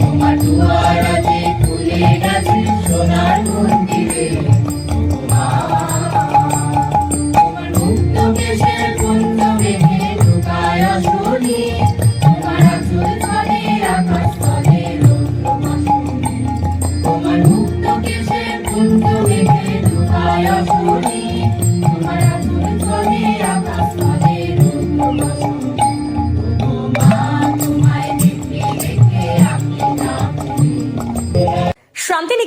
তোমার দুয়ার আছে খুলে গেছে সোনার মন্দিরে।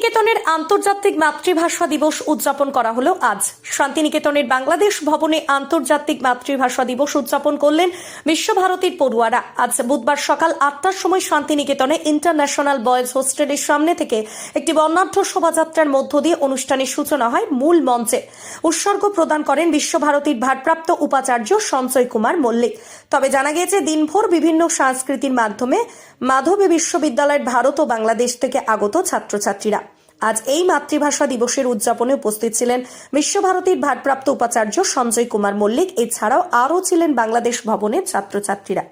শান্তিনিকেতনের আন্তর্জাতিক মাতৃভাষা দিবস উদযাপন করা হলো আজ। শান্তিনিকেতনের বাংলাদেশ ভবনে আন্তর্জাতিক মাতৃভাষা দিবস উদযাপন করলেন বিশ্বভারতীর পড়ুয়ারা। আজ বুধবার সকাল আটটার সময় শান্তিনিকেতনে ইন্টারন্যাশনাল বয়েজ হোস্টেলের সামনে থেকে একটি বর্ণাঢ্য শোভাযাত্রার মধ্য দিয়ে অনুষ্ঠানের সূচনা হয় মূল মঞ্চে। উৎসর্গ প্রদান করেন বিশ্বভারতীর ভারপ্রাপ্ত উপাচার্য সঞ্চয় কুমার মল্লিক। তবে জানা গিয়েছে, দিনভর বিভিন্ন সংস্কৃতির মাধ্যমে মাধবী বিশ্ববিদ্যালয়ের ভারত ও বাংলাদেশ থেকে আগত ছাত্রছাত্রীরা। আজ এই মাতৃভাষা দিবসের উদযাপনে উপস্থিত ছিলেন বিশ্বভারতীর ভারপ্রাপ্ত উপাচার্য সঞ্জয় কুমার মল্লিক। এছাড়াও আরও ছিলেন বাংলাদেশ ভবনের ছাত্রছাত্রীরা।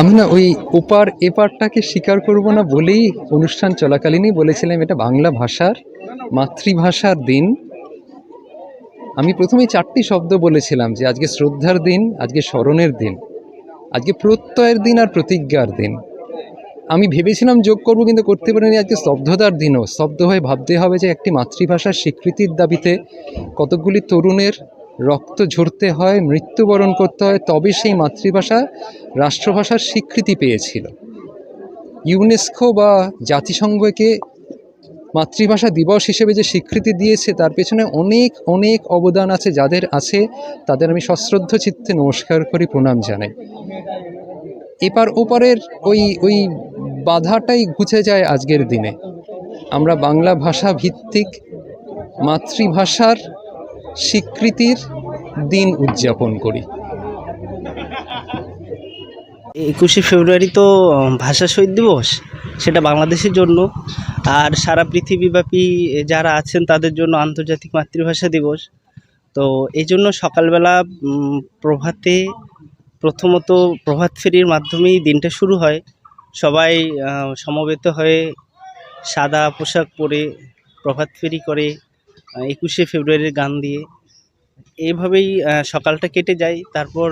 আমি না ওই ওপার এপারটাকে স্বীকার করব না বলেই অনুষ্ঠান চলাকালীনই বলেছিলাম এটা বাংলা ভাষার মাতৃভাষার দিন। আমি প্রথমেই চারটি শব্দ বলেছিলাম যে আজকে শ্রদ্ধার দিন, আজকে স্মরণের দিন, আজকে প্রত্যয়ের দিন আর প্রতিজ্ঞার দিন। আমি ভেবেছিলাম যোগ করব, কিন্তু করতে পারিনি। আজকে স্তব্ধতার দিনও। স্তব্ধ হয়ে ভাবতে হবে যে একটি মাতৃভাষার স্বীকৃতির দাবিতে কতকগুলি তরুণের রক্ত ঝরতে হয়, মৃত্যুবরণ করতে হয়, তবে সেই মাতৃভাষা রাষ্ট্রভাষার স্বীকৃতি পেয়েছিল। ইউনেস্কো বা জাতিসংঘকে মাতৃভাষা দিবস হিসেবে যে স্বীকৃতি দিয়েছে, তার পেছনে অনেক অনেক অবদান আছে, যাদের আছে, তাদের আমি সশ্রদ্ধ চিত্তে নমস্কার করি, প্রণাম জানাই। এপার ওপারের ওই ওই বাধাটাই ঘুচে যায় আজকের দিনে। আমরা বাংলা ভাষা ভিত্তিক মাতৃভাষার স্বীকৃতির দিন উদযাপন করি। একুশে ফেব্রুয়ারি তো ভাষা শহীদ দিবস, সেটা বাংলাদেশের জন্য। আর সারা পৃথিবীব্যাপী যারা আছেন, তাদের জন্য আন্তর্জাতিক মাতৃভাষা দিবস। তো এই জন্য সকালবেলা প্রভাতে প্রথমত প্রভাত ফেরির মাধ্যমেই দিনটা শুরু হয়। সবাই সমবেত হয়ে সাদা পোশাক পরে প্রভাত ফেরি করে একুশে ফেব্রুয়ারির গান দিয়ে। এইভাবেই সকালটা কেটে যায়, তারপর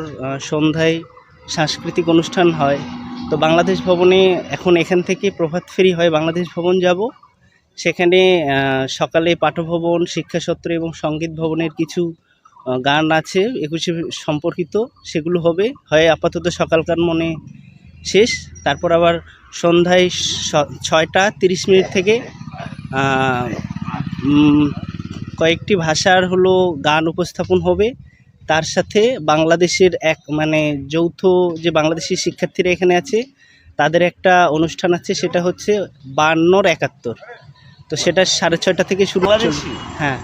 সন্ধ্যায় সাংস্কৃতিক অনুষ্ঠান হয়। তো বাংলাদেশ ভবনে এখন এখান থেকে প্রভাত ফেরি হয়, বাংলাদেশ ভবন যাব। সেখানে সকালে পাঠভবন, শিক্ষাসত্র এবং সংগীত ভবনের কিছু গান আছে একুশে সম্পর্কিত সেগুলো হবে। হয় আপাতত সকালকার মনে শেষ তারপর আবার সন্ধ্যায় ছয়টা তিরিশ মিনিট থেকে কয়েকটি ভাষার হলো গান উপস্থাপন হবে। তার সাথে বাংলাদেশের এক মানে যৌথ যে বাংলাদেশি শিক্ষার্থীরা এখানে আছে তাদের একটা অনুষ্ঠান আছে সেটা হচ্ছে বান্নর একাত্তর। তো সেটা সাড়ে ছয়টা থেকে শুরু। হ্যাঁ।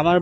আমার